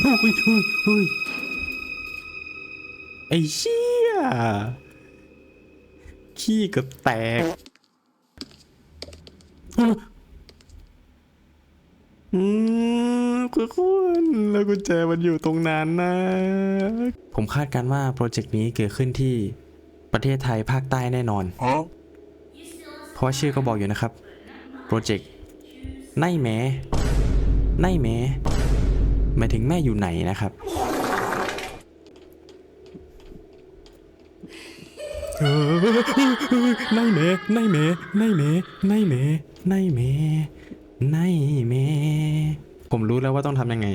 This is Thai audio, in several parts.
เฮ้ยเฮ้ยเฮ้ยไอ้เชี่ยขี้เกือบแตกอืมคุณคุณแล้วกุญแจมันอยู่ตรงนั้นนะ ผมคาดการณ์ว่าโปรเจกต์นี้เกิดขึ้นที่ประเทศไทยภาคใต้แน่นอน เพราะว่าชื่อก็บอกอยู่นะครับ โปรเจกต์ไนแม้ไนแม้ หมายถึงแม่อยู่ไหนนะครับเออไนแม่ไนแม่ไนแม่ไนแม่ไนแม่ไนแม่ผมรู้แล้วว่าต้องทำยังไง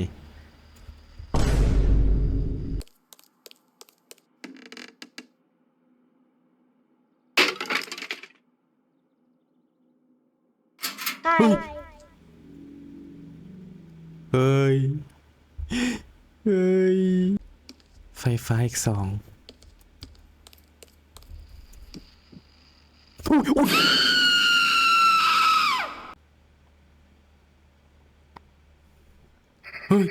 เฮ้ย เฮ้ย ไฟฟ้าอีกสองอุ๊ยอุ๊ยเฮ้ย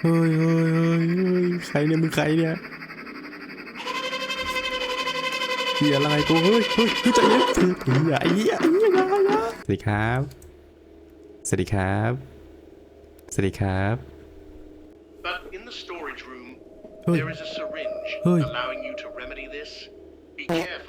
เฮ้ยเฮ้ยเฮ้ยเฮ้ยใครเนี่ยมึงใครเนี่ยเหี้ยอะไรกูเฮ้ยเฮ้ยเฮ้ยใจเย็นเฮ้ยเหี้ยไอ้เหี้ยไอ้เหี้ยอย่าอย่าสวัสดีครับ สวัสดีครับ สวัสดีครับ But in the storage room, Oi. there is a syringe Oi. allowing you to remedy this. Be careful.